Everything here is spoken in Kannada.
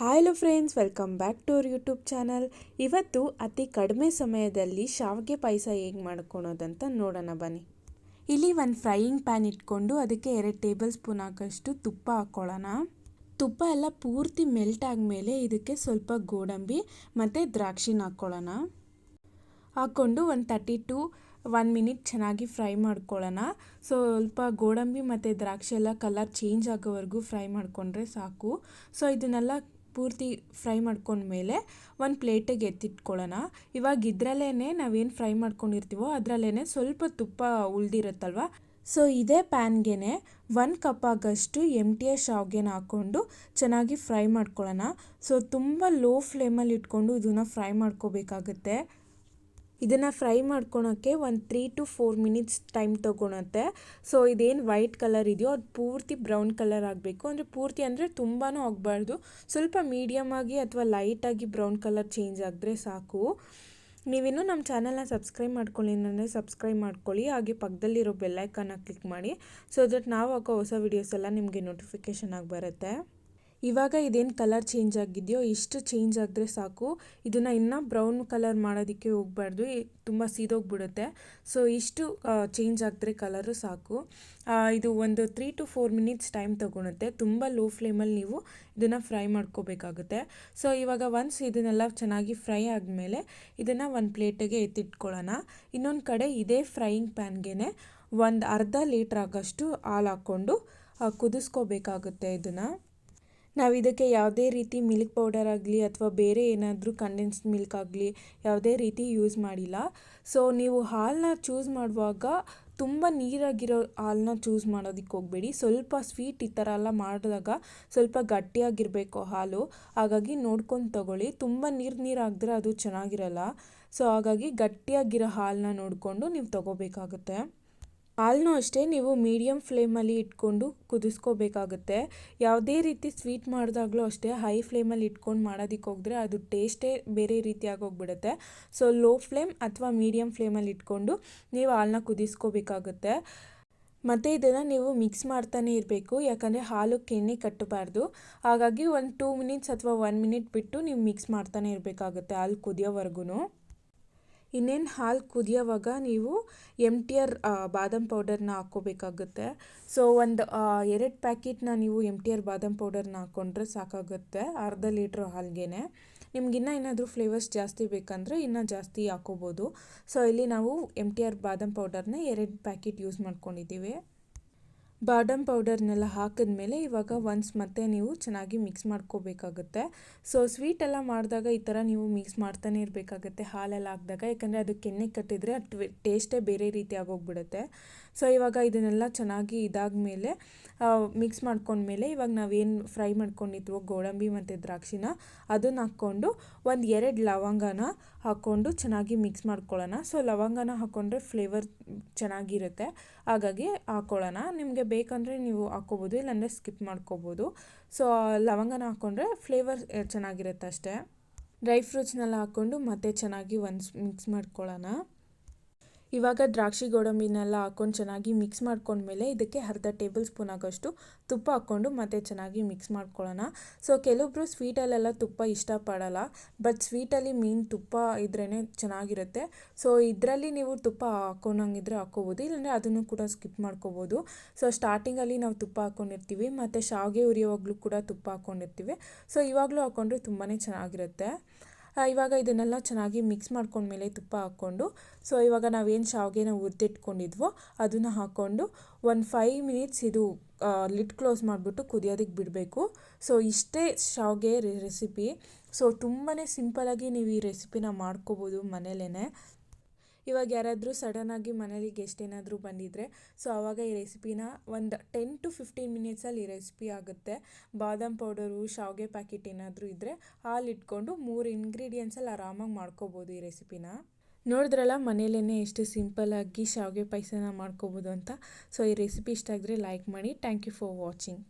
Hello friends welcome back to our YouTube channel ಇವತ್ತು ಅತಿ ಕಡಿಮೆ ಸಮಯದಲ್ಲಿ ಶಾವಿಗೆ ಪಾಯಸ ಹೇಗೆ ಮಾಡ್ಕೊಳೋದಂತ ನೋಡೋಣ ಬನ್ನಿ. ಇಲ್ಲಿ ಒಂದು ಫ್ರೈಯಿಂಗ್ ಪ್ಯಾನ್ ಇಟ್ಕೊಂಡು ಅದಕ್ಕೆ ಎರಡು ಟೇಬಲ್ ಸ್ಪೂನ್ ಹಾಕೋಷ್ಟು ತುಪ್ಪ ಹಾಕ್ಕೊಳ್ಳೋಣ ತುಪ್ಪ ಎಲ್ಲ ಪೂರ್ತಿ ಮೆಲ್ಟ್ ಆದಮೇಲೆ ಇದಕ್ಕೆ ಸ್ವಲ್ಪ ಗೋಡಂಬಿ ಮತ್ತು ದ್ರಾಕ್ಷಿನ ಹಾಕ್ಕೊಳ್ಳೋಣ ಹಾಕ್ಕೊಂಡು ಒಂದು ತರ್ಟಿ ಟು ಒನ್ ಮಿನಿಟ್ ಚೆನ್ನಾಗಿ ಫ್ರೈ ಮಾಡ್ಕೊಳ್ಳೋಣ. ಸ್ವಲ್ಪ ಗೋಡಂಬಿ ಮತ್ತು ದ್ರಾಕ್ಷಿ ಎಲ್ಲ ಕಲರ್ ಚೇಂಜ್ ಆಗೋವರೆಗೂ ಫ್ರೈ ಮಾಡಿಕೊಂಡ್ರೆ ಸಾಕು. ಸೊ ಇದನ್ನೆಲ್ಲ ಪೂರ್ತಿ ಫ್ರೈ ಮಾಡ್ಕೊಂಡ್ಮೇಲೆ ಒಂದು ಪ್ಲೇಟಿಗೆ ಎತ್ತಿಟ್ಕೊಳ್ಳೋಣ. ಇವಾಗ ಇದರಲ್ಲೇ ನಾವೇನು ಫ್ರೈ ಮಾಡ್ಕೊಂಡಿರ್ತೀವೋ ಅದರಲ್ಲೇ ಸ್ವಲ್ಪ ತುಪ್ಪ ಉಳಿದಿರುತ್ತಲ್ವ? ಸೊ ಇದೇ ಪ್ಯಾನ್ಗೆ ಒನ್ ಕಪ್ ಆಗಷ್ಟು ಎಂ ಟಿ ಎಸ್ ಶಾವ್ಗೆನ ಹಾಕ್ಕೊಂಡು ಚೆನ್ನಾಗಿ ಫ್ರೈ ಮಾಡ್ಕೊಳ್ಳೋಣ. ಸೊ ತುಂಬ ಲೋ ಫ್ಲೇಮಲ್ಲಿ ಇಟ್ಕೊಂಡು ಇದನ್ನು ಫ್ರೈ ಮಾಡ್ಕೋಬೇಕಾಗತ್ತೆ. ಇದನ್ನು ಫ್ರೈ ಮಾಡ್ಕೊಳೋಕ್ಕೆ ಒಂದು three to four minutes time ತೊಗೊಳತ್ತೆ. So ಇದೇನು ವೈಟ್ ಕಲರ್ ಇದೆಯೋ ಅದು ಪೂರ್ತಿ ಬ್ರೌನ್ ಕಲರ್ ಆಗಬೇಕು. ಅಂದರೆ ಪೂರ್ತಿ ಅಂದರೆ ತುಂಬಾ ಆಗಬಾರ್ದು. ಸ್ವಲ್ಪ ಮೀಡಿಯಮ್ ಆಗಿ ಅಥವಾ ಲೈಟಾಗಿ ಬ್ರೌನ್ ಕಲರ್ ಚೇಂಜ್ ಆದರೆ ಸಾಕು. ನೀವಿನ್ನೂ ನಮ್ಮ ಚಾನಲ್ನ ಸಬ್ಸ್ಕ್ರೈಬ್ ಮಾಡ್ಕೊಳ್ಳಿ ಅಂದರೆ ಸಬ್ಸ್ಕ್ರೈಬ್ ಮಾಡ್ಕೊಳ್ಳಿ. ಹಾಗೆ ಪಕ್ಕದಲ್ಲಿರೋ ಬೆಲ್ಲೈಕನ್ನ ಕ್ಲಿಕ್ ಮಾಡಿ. ಸೊ ದಟ್ ನಾವು ಹಾಕೋ ಹೊಸ ವೀಡಿಯೋಸ್ ಎಲ್ಲ ನಿಮಗೆ ನೋಟಿಫಿಕೇಷನ್ ಆಗಿ ಬರುತ್ತೆ. ಇವಾಗ ಇದೇನು ಕಲರ್ ಚೇಂಜ್ ಆಗಿದೆಯೋ, ಇಷ್ಟು ಚೇಂಜ್ ಆದರೆ ಸಾಕು. ಇದನ್ನು ಇನ್ನೂ ಬ್ರೌನ್ ಕಲರ್ ಮಾಡೋದಕ್ಕೆ ಹೋಗಬಾರ್ದು. ತುಂಬ ಸೀದೋಗ್ಬಿಡುತ್ತೆ. ಸೊ ಇಷ್ಟು ಚೇಂಜ್ ಆಗಿದ್ರೆ ಕಲರು ಸಾಕು. ಇದು ಒಂದು three to four minutes time ತೊಗೊಳುತ್ತೆ. ತುಂಬ ಲೋ ಫ್ಲೇಮಲ್ಲಿ ನೀವು ಇದನ್ನು ಫ್ರೈ ಮಾಡ್ಕೋಬೇಕಾಗುತ್ತೆ. ಸೊ ಇವಾಗ ಒನ್ಸ್ ಇದನ್ನೆಲ್ಲ ಚೆನ್ನಾಗಿ ಫ್ರೈ ಆದಮೇಲೆ ಇದನ್ನು ಒಂದು ಪ್ಲೇಟಿಗೆ ಎತ್ತಿಟ್ಕೊಳ್ಳೋಣ. ಇನ್ನೊಂದು ಕಡೆ ಇದೇ ಫ್ರೈಯಿಂಗ್ ಪ್ಯಾನ್ಗೆ ಒಂದು ಅರ್ಧ ಲೀಟ್ರ್ ಆಗೋಷ್ಟು ಹಾಲು ಹಾಕ್ಕೊಂಡು ಕುದಿಸ್ಕೋಬೇಕಾಗುತ್ತೆ ಇದನ್ನು. ನಾವು ಇದಕ್ಕೆ ಯಾವುದೇ ರೀತಿ ಮಿಲ್ಕ್ ಪೌಡರ್ ಆಗಲಿ ಅಥವಾ ಬೇರೆ ಏನಾದರೂ ಕಂಡೆನ್ಸ್ಡ್ ಮಿಲ್ಕ್ ಆಗಲಿ ಯಾವುದೇ ರೀತಿ ಯೂಸ್ ಮಾಡಿಲ್ಲ. ಸೊ ನೀವು ಹಾಲನ್ನ ಚೂಸ್ ಮಾಡುವಾಗ ತುಂಬ ನೀರಾಗಿರೋ ಹಾಲನ್ನ ಚೂಸ್ ಮಾಡೋದಕ್ಕೆ ಹೋಗಬೇಡಿ. ಸ್ವಲ್ಪ ಸ್ವೀಟ್ ಈ ಥರ ಎಲ್ಲ ಮಾಡಿದಾಗ ಸ್ವಲ್ಪ ಗಟ್ಟಿಯಾಗಿರಬೇಕು ಹಾಲು. ಹಾಗಾಗಿ ನೋಡ್ಕೊಂಡು ತಗೊಳ್ಳಿ. ತುಂಬ ನೀರು ನೀರು ಹಾಕಿದ್ರೆ ಅದು ಚೆನ್ನಾಗಿರಲ್ಲ. ಸೊ ಹಾಗಾಗಿ ಗಟ್ಟಿಯಾಗಿರೋ ಹಾಲನ್ನ ನೋಡಿಕೊಂಡು ನೀವು ತಗೋಬೇಕಾಗುತ್ತೆ. ಹಾಲನ್ನೂ ಅಷ್ಟೇ ನೀವು ಮೀಡಿಯಮ್ ಫ್ಲೇಮಲ್ಲಿ ಇಟ್ಕೊಂಡು ಕುದಿಸ್ಕೋಬೇಕಾಗುತ್ತೆ. ಯಾವುದೇ ರೀತಿ ಸ್ವೀಟ್ ಮಾಡಿದಾಗಲೂ ಅಷ್ಟೇ ಹೈ ಫ್ಲೇಮಲ್ಲಿ ಇಟ್ಕೊಂಡು ಮಾಡೋದಕ್ಕೆ ಹೋದರೆ ಅದು ಟೇಸ್ಟೇ ಬೇರೆ ರೀತಿಯಾಗಿ ಹೋಗ್ಬಿಡುತ್ತೆ. ಸೊ, ಲೋ ಫ್ಲೇಮ್ ಅಥವಾ ಮೀಡಿಯಮ್ ಫ್ಲೇಮಲ್ಲಿ ಇಟ್ಕೊಂಡು ನೀವು ಹಾಲನ್ನ ಕುದಿಸ್ಕೋಬೇಕಾಗುತ್ತೆ. ಮತ್ತು ಇದನ್ನು ನೀವು ಮಿಕ್ಸ್ ಮಾಡ್ತಾನೆ ಇರಬೇಕು, ಯಾಕಂದರೆ ಹಾಲು ಕೆಣ್ಣೆ ಕಟ್ಟಬಾರ್ದು. ಹಾಗಾಗಿ ಒಂದು ಟೂ ಮಿನಿಟ್ಸ್ ಅಥವಾ ಒನ್ ಮಿನಿಟ್ ಬಿಟ್ಟು ನೀವು ಮಿಕ್ಸ್ ಮಾಡ್ತಾನೆ ಇರಬೇಕಾಗುತ್ತೆ ಹಾಲು ಕುದಿಯೋವರೆಗೂ ಇನ್ನೇನು ಹಾಲು ಕುದಿಯೋವಾಗ ನೀವು ಎಂ ಟಿ ಆರ್ ಬಾದಾಮ್ ಪೌಡರ್ನ ಹಾಕ್ಕೋಬೇಕಾಗುತ್ತೆ. ಸೊ ಒಂದು ಎರಡು ಪ್ಯಾಕೆಟ್ನ ನೀವು ಎಂ ಟಿ ಆರ್ ಬಾದಾಮ್ ಪೌಡರ್ನ ಹಾಕ್ಕೊಂಡ್ರೆ ಸಾಕಾಗುತ್ತೆ, ಅರ್ಧ ಲೀಟ್ರ್ ಹಾಲ್ಗೆ ನಿಮ್ಗೆ ಇನ್ನೂ ಏನಾದರೂ ಫ್ಲೇವರ್ಸ್ ಜಾಸ್ತಿ ಬೇಕಂದರೆ ಇನ್ನೂ ಜಾಸ್ತಿ ಹಾಕೋಬೋದು ಸೊ ಇಲ್ಲಿ ನಾವು ಎಂ ಟಿ ಆರ್ ಬಾದಾಮ್ ಪೌಡರ್ನ ಎರಡು ಪ್ಯಾಕೆಟ್ ಯೂಸ್ ಮಾಡ್ಕೊಂಡಿದ್ದೀವಿ. ಬಾದಾಮ್ ಪೌಡರ್ನೆಲ್ಲ ಹಾಕಿದ್ಮೇಲೆ ಇವಾಗ ಒನ್ಸ್ ಮತ್ತೆ ನೀವು ಚೆನ್ನಾಗಿ ಮಿಕ್ಸ್ ಮಾಡ್ಕೋಬೇಕಾಗುತ್ತೆ. ಸೊ ಸ್ವೀಟ್ ಎಲ್ಲ ಮಾಡಿದಾಗ ಈ ಥರ ನೀವು ಮಿಕ್ಸ್ ಮಾಡ್ತಾನೆ ಇರಬೇಕಾಗುತ್ತೆ ಹಾಲೆಲ್ಲ ಹಾಕಿದಾಗ. ಯಾಕಂದರೆ ಅದು ಕೆನ್ನೆ ಕಟ್ಟಿದರೆ ಟೇಸ್ಟೇ ಬೇರೆ ರೀತಿ ಆಗೋಗ್ಬಿಡುತ್ತೆ. ಸೊ ಇವಾಗ ಇದನ್ನೆಲ್ಲ ಚೆನ್ನಾಗಿ ಇದಾದ ಮಿಕ್ಸ್ ಮಾಡ್ಕೊಂಡ್ಮೇಲೆ ಇವಾಗ ನಾವೇನು ಫ್ರೈ ಮಾಡ್ಕೊಂಡಿದ್ವೋ ಗೋಡಂಬಿ ಮತ್ತು ದ್ರಾಕ್ಷಿನ ಅದನ್ನು ಹಾಕ್ಕೊಂಡು ಒಂದು ಎರಡು ಲವಂಗನ ಹಾಕ್ಕೊಂಡು ಚೆನ್ನಾಗಿ ಮಿಕ್ಸ್ ಮಾಡ್ಕೊಳ್ಳೋಣ. ಸೊ ಲವಂಗನ ಹಾಕ್ಕೊಂಡ್ರೆ ಫ್ಲೇವರ್ ಚೆನ್ನಾಗಿರುತ್ತೆ. ಹಾಗಾಗಿ ಹಾಕ್ಕೊಳ್ಳೋಣ ನಿಮಗೆ ಬೇಕಂದರೆ ನೀವು ಹಾಕ್ಕೋಬೋದು, ಇಲ್ಲಾಂದರೆ ಸ್ಕಿಪ್ ಮಾಡ್ಕೋಬೋದು. ಸೊ ಲವಂಗನ ಹಾಕ್ಕೊಂಡ್ರೆ ಫ್ಲೇವರ್ ಚೆನ್ನಾಗಿರುತ್ತೆ ಅಷ್ಟೇ. ಡ್ರೈ ಫ್ರೂಟ್ಸ್ನೆಲ್ಲ ಹಾಕ್ಕೊಂಡು ಮತ್ತೆ ಚೆನ್ನಾಗಿ ಒಂದು ಮಿಕ್ಸ್ ಮಾಡ್ಕೊಳ್ಳೋಣ. ಇವಾಗ ದ್ರಾಕ್ಷಿ ಗೋಡಂಬಿನೆಲ್ಲ ಹಾಕ್ಕೊಂಡು ಚೆನ್ನಾಗಿ ಮಿಕ್ಸ್ ಮಾಡ್ಕೊಂಡ್ಮೇಲೆ ಇದಕ್ಕೆ ಅರ್ಧ ಟೇಬಲ್ ಸ್ಪೂನ್ ಆಗೋಷ್ಟು ತುಪ್ಪ ಹಾಕ್ಕೊಂಡು ಮತ್ತೆ ಚೆನ್ನಾಗಿ ಮಿಕ್ಸ್ ಮಾಡ್ಕೊಳ್ಳೋಣ. ಸೊ ಕೆಲವೊಬ್ಬರು ಸ್ವೀಟಲ್ಲೆಲ್ಲ ತುಪ್ಪ ಇಷ್ಟಪಡಲ್ಲ, ಬಟ್ ಸ್ವೀಟಲ್ಲಿ ಮೀನು ತುಪ್ಪ ಇದ್ರೇ ಚೆನ್ನಾಗಿರುತ್ತೆ. ಸೊ, ಇದರಲ್ಲಿ ನೀವು ತುಪ್ಪ ಹಾಕ್ಕೊಂಡಂಗಿದ್ರೆ ಹಾಕ್ಕೋಬೋದು ಇಲ್ಲಾಂದರೆ ಅದನ್ನು ಕೂಡ ಸ್ಕಿಪ್ ಮಾಡ್ಕೋಬೋದು. ಸೊ, ಸ್ಟಾರ್ಟಿಂಗಲ್ಲಿ ನಾವು ತುಪ್ಪ ಹಾಕ್ಕೊಂಡಿರ್ತೀವಿ ಮತ್ತು ಶಾವಿಗೆ ಉರಿಯೋವಾಗಲೂ ಕೂಡ ತುಪ್ಪ ಹಾಕ್ಕೊಂಡಿರ್ತೀವಿ ಸೊ, ಇವಾಗಲೂ ಹಾಕ್ಕೊಂಡ್ರೆ ತುಂಬಾ ಚೆನ್ನಾಗಿರುತ್ತೆ. ಇವಾಗ ಇದನ್ನೆಲ್ಲ ಚೆನ್ನಾಗಿ ಮಿಕ್ಸ್ ಮಾಡ್ಕೊಂಡ್ಮೇಲೆ ತುಪ್ಪ ಹಾಕ್ಕೊಂಡು ಸೊ ಇವಾಗ ನಾವೇನು ಶಾವಿಗೆನ ಹುರಿದಿಟ್ಕೊಂಡಿದ್ವೋ ಅದನ್ನು ಹಾಕ್ಕೊಂಡು ಒಂದು ಫೈವ್ ಮಿನಿಟ್ಸ್ ಇದು ಲಿಡ್ ಕ್ಲೋಸ್ ಮಾಡಿಬಿಟ್ಟು ಕುದಿಯೋದಕ್ಕೆ ಬಿಡಬೇಕು. ಸೊ ಇಷ್ಟೇ ಶಾವಿಗೆ ರೆಸಿಪಿ ಸೊ ತುಂಬಾ ಸಿಂಪಲ್ಲಾಗಿ ನೀವು ಈ ರೆಸಿಪಿನ ಮಾಡ್ಕೋಬೋದು ಮನೇಲೇ ಇವಾಗ ಯಾರಾದರೂ ಸಡನ್ನಾಗಿ ಮನೇಲಿ ಗೆಸ್ಟ್ ಏನಾದರೂ ಬಂದಿದ್ದರೆ ಸೊ ಆವಾಗ ಈ ರೆಸಿಪಿನ ಒಂದು ಟೆನ್ ಟು ಫಿಫ್ಟೀನ್ ಮಿನಿಟ್ಸಲ್ಲಿ ಈ ರೆಸಿಪಿ ಆಗುತ್ತೆ. ಬಾದಾಮ್ ಪೌಡರು ಶಾವಿಗೆ ಪ್ಯಾಕೆಟ್ ಏನಾದರೂ ಇದ್ದರೆ ಹಾಲು ಇಟ್ಕೊಂಡು ಮೂರು ಇಂಗ್ರೀಡಿಯೆಂಟ್ಸಲ್ಲಿ ಆರಾಮಾಗಿ ಮಾಡ್ಕೋಬೋದು ಈ ರೆಸಿಪಿನ ನೋಡಿದ್ರಲ್ಲ ಮನೇಲೇ ಎಷ್ಟು ಸಿಂಪಲ್ಲಾಗಿ ಶಾವಿಗೆ ಪಾಯಸನ ಮಾಡ್ಕೋಬೋದು ಅಂತ. ಸೊ ಈ ರೆಸಿಪಿ ಇಷ್ಟ ಆಗಿದ್ರೆ ಲೈಕ್ ಮಾಡಿ. Thank you for watching